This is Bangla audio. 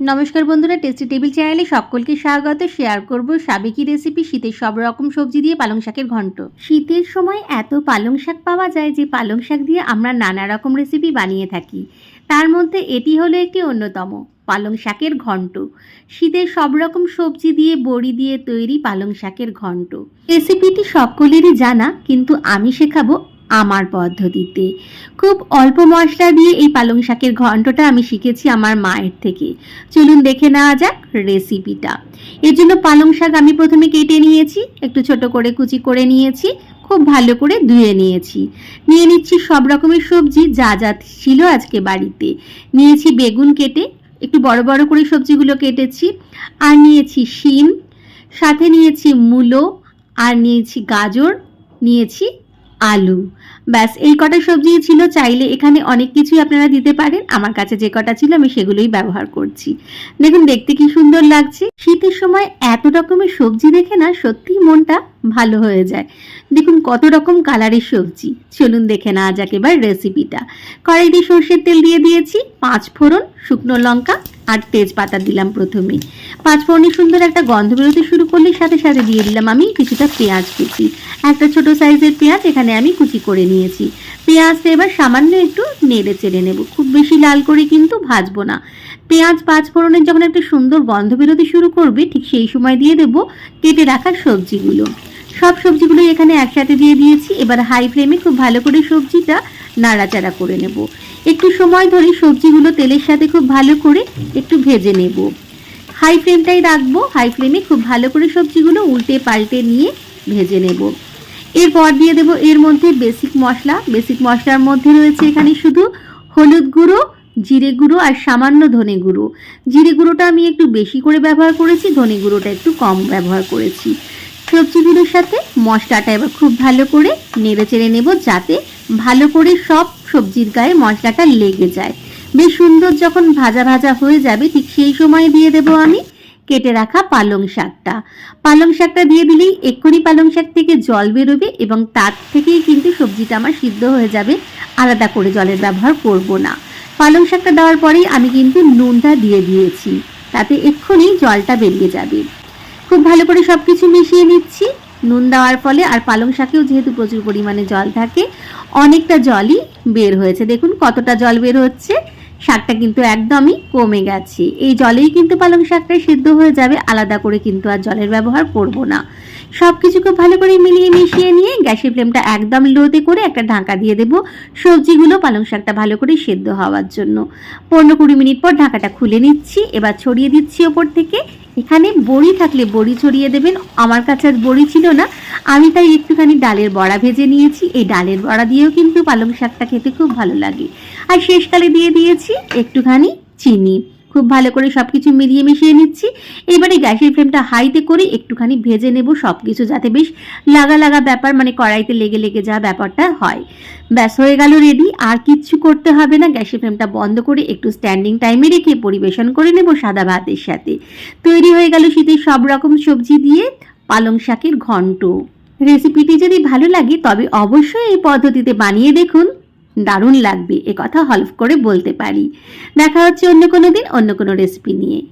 নমস্কার বন্ধুরা টেস্টি টেবিল চ্যানেলে সকলকে স্বাগত। শেয়ার করব সাবেকি রেসিপি শীতের সব রকম সবজি দিয়ে পালং শাকের ঘন্ট। শীতের সময় এত পালং শাক পাওয়া যায় যে পালং শাক দিয়ে আমরা নানা রকম রেসিপি বানিয়ে থাকি। তার মধ্যে এটি হলো একটি অন্যতম, পালং শাকের ঘন্ট। শীতের সব রকম সবজি দিয়ে বড়ি দিয়ে তৈরি পালং শাকের ঘন্ট। রেসিপিটি সকলেরই জানা, কিন্তু আমি শেখাবো আমার পদ্ধতিতে। খুব অল্প মশলা দিয়ে এই পালং শাকের ঘন্টটা আমি শিখেছি আমার মায়ের থেকে। চলুন দেখে নেওয়া যাক রেসিপিটা এর জন্য পালং শাক আমি প্রথমে কেটে নিয়েছি, একটু ছোট করে কুচি করে নিয়েছি, খুব ভালো করে ধুয়ে নিয়েছি। নিয়ে নিচ্ছি সব রকমের সবজি, যা যা ছিল আজকে বাড়িতে। নিয়েছি বেগুন কেটে, একটু বড় বড় করে সবজিগুলো কেটেছি, আর নিয়েছি শিম, সাথে নিয়েছি মূলো, আর নিয়েছি গাজর, নিয়েছি আলু। ব্যাস, এই কটা সবজি ছিল, চাইলে এখানে অনেক কিছুই আপনারা দিতে পারেন। আমার কাছে যে কটা ছিল, আমি সেগুলোই ব্যবহার করছি। দেখুন, দেখতে কি সুন্দর লাগছে। শীতের সময় এত রকমের সবজি দেখে না সত্যি মনটা ভালো হয়ে যায়। দেখুন, কত রকম কালারের সবজি। চলুন দেখে না যাক এবার রেসিপিটা কড়াইতে সর্ষের তেল দিয়ে দিয়েছি, পাঁচ ফোড়ন শুকনো লঙ্কা আর তেজপাতা দিলাম প্রথমে। পাঁচ সুন্দর একটা গন্ধ বেরোতে শুরু করলে সাথে সাথে দিয়ে দিলাম আমি কিছুটা পেঁয়াজ কুচি। একটা ছোট সাইজের পেঁয়াজ এখানে আমি কুচি করে নিয়েছি। পেঁয়াজটা এবার সামান্য একটু নেড়ে চেড়ে নেব। খুব বেশি লাল করে কিন্তু ভাজবো না। পেঁয়াজ পাঁচ ফোড়নের যখন একটা সুন্দর গন্ধ বেরোতে শুরু করবে, ঠিক সেই সময় দিয়ে দেব কেটে রাখা সবজিগুলো। সব সবজিগুলো এখানে একসাথে দিয়ে দিয়েছি। এবার হাই ফ্লেমে খুব ভালো করে সবজিটা নাড়াচাড়া করে নেব। একটু সময় ধরে সবজিগুলো তেলের সাথে খুব ভালো করে একটু ভেজে নেব। হাই ফ্লেমটাই রাখব হাই ফ্লেমে খুব ভালো করে সবজিগুলো উল্টে পাল্টে নিয়ে ভেজে নেব। এরপর দিয়ে দেব এর মধ্যে বেসিক মশলা। বেসিক মশলার মধ্যে রয়েছে এখানে শুধু হলুদ গুঁড়ো, জিরে গুঁড়ো আর সামান্য ধনে গুঁড়ো। জিরে গুঁড়োটা আমি একটু বেশি করে ব্যবহার করেছি, ধনে গুঁড়োটা একটু কম ব্যবহার করেছি। সবজিগুলোর সাথে মশলাটা এবার খুব ভালো করে নেড়ে চেড়ে নেব যাতে ভালো করে সব সবজির গায়ে মশলাটা লেগে যায়। বেশ সুন্দর যখন ভাজা ভাজা হয়ে যাবে, ঠিক সেই সময় দিয়ে দেব আমি কেটে রাখা পালং শাকটা। পালং শাকটা দিয়ে দিলেই এক্ষুনি পালং শাক থেকে জল বেরোবে এবং তার থেকেই কিন্তু সবজিটা আমার সিদ্ধ হয়ে যাবে। আলাদা করে জলের ব্যবহার করব না। পালং শাকটা দেওয়ার পরেই আমি কিন্তু নুনটা দিয়ে দিয়েছি। তাতে এক্ষুনি জলটা বেরিয়ে যাবে। খুব ভালো করে সব কিছু মিশিয়ে নিচ্ছি। নুন দেওয়ার ফলে আর পালং শাকেও যেহেতু প্রচুর পরিমাণে জল থাকে, অনেকটা জলই বের হয়েছে। দেখুন কতটা জল বের হচ্ছে, শাকটা কিন্তু একদমই কমে গেছে। এই জলেই কিন্তু পালং শাকটা সিদ্ধ হয়ে যাবে, আলাদা করে কিন্তু আর জলের ব্যবহার করব না। সব কিছুকে ভালো করে মিলিয়ে মিশিয়ে নিয়ে গ্যাসের ফ্লেমটা একদম লোতে করে একটা ঢাকা দিয়ে দেব সবজিগুলো পালং শাকটা ভালো করে সেদ্ধ হওয়ার জন্য। পনেরো কুড়ি মিনিট পর ঢাকাটা খুলে নিচ্ছি, এবার ছড়িয়ে দিচ্ছি ওপর থেকে এখানে বড়ি থাকলে বড়ি ছড়িয়ে দেবেন। আমার কাছে আর বড়ি ছিল না। আমি তাই একটুখানি ডালের বড়া ভেজে নিয়েছি। এই ডালের বড়া দিয়েও কিন্তু পালং শাকটা খেতে খুব ভালো লাগে। আর শেষকালে দিয়ে দিয়েছি একটুখানি চিনি। খুব ভালো করে সব কিছু মিলিয়ে মিশিয়ে নিচ্ছি। এবারে গ্যাসের ফ্লেমটা হাইতে করে একটুখানি ভেজে নেব সব কিছু যাতে বেশ লাগা লাগা ব্যাপার মানে কড়াইতে লেগে লেগে যা ব্যাপারটা হয়। ব্যাস, হয়ে গেল রেডি আর কিচ্ছু করতে হবে না। গ্যাসের ফ্লেমটা বন্ধ করে একটু স্ট্যান্ডিং টাইমে রেখে পরিবেশন করে নেব সাদা ভাতের সাথে। তৈরি হয়ে গেল শীতের সব রকম সবজি দিয়ে পালং শাকের ঘন্ট। রেসিপিটি যদি ভালো লাগে, তবে অবশ্যই এই পদ্ধতিতে বানিয়ে দেখুন। দারুণ লাগবে, এ কথা হলফ করে বলতে পারি। দেখা হচ্ছে অন্য কোনো দিন, অন্য কোনো রেসিপি নিয়ে।